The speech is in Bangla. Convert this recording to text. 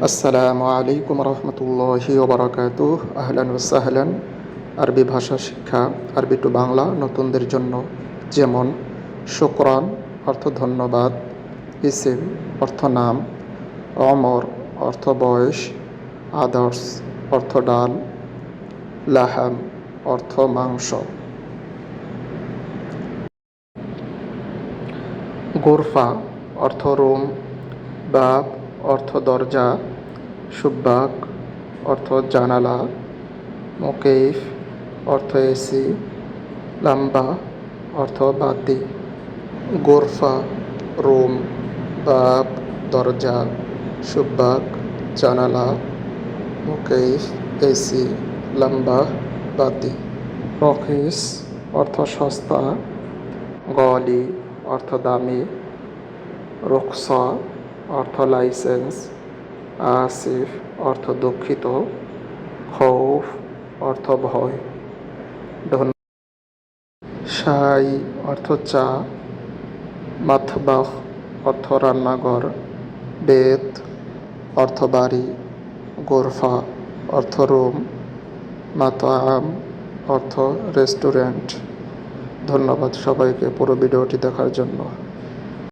আসসালামু আলাইকুম রহমতুল্লাহি ওবরাকাত আহলান ওসাহলান আরবি ভাষা শিক্ষা, আরবি টু বাংলা নতুনদের জন্য যেমন শুক্রান, অর্থ ধন্যবাদ, ইসিম, অর্থ নাম, অমর, অর্থ বয়স আদার্স অর্থ ডাল, লাহাম, অর্থ মাংস। গোরফা, অর্থ রুম বাব অর্থ দরজা, সুব্বাক, অর্থ জানালা, মোকেইফ, অর্থ এসি, লাম্বা, অর্থ বাতি, গোরফা, রুম, বাব, দরজা, সুব্বাক, জানালা, মুকেইফ, এসি, লম্বা, বাতি। রকিস, অর্থ সস্তা, গলি, অর্থ দামি, রুকসা অর্থ লাইসেন্স আসিফ অর্থ দুঃখিত খৌফ অর্থ ভয় ধন্যবাদ শাই অর্থ চা মাথবাহ অর্থ রান্নাঘর বেত অর্থ বাড়ি গোরফা অর্থ রুম মাতাম অর্থ রেস্টুরেন্ট। ধন্যবাদ সবাইকে পুরো ভিডিওটি দেখার জন্য।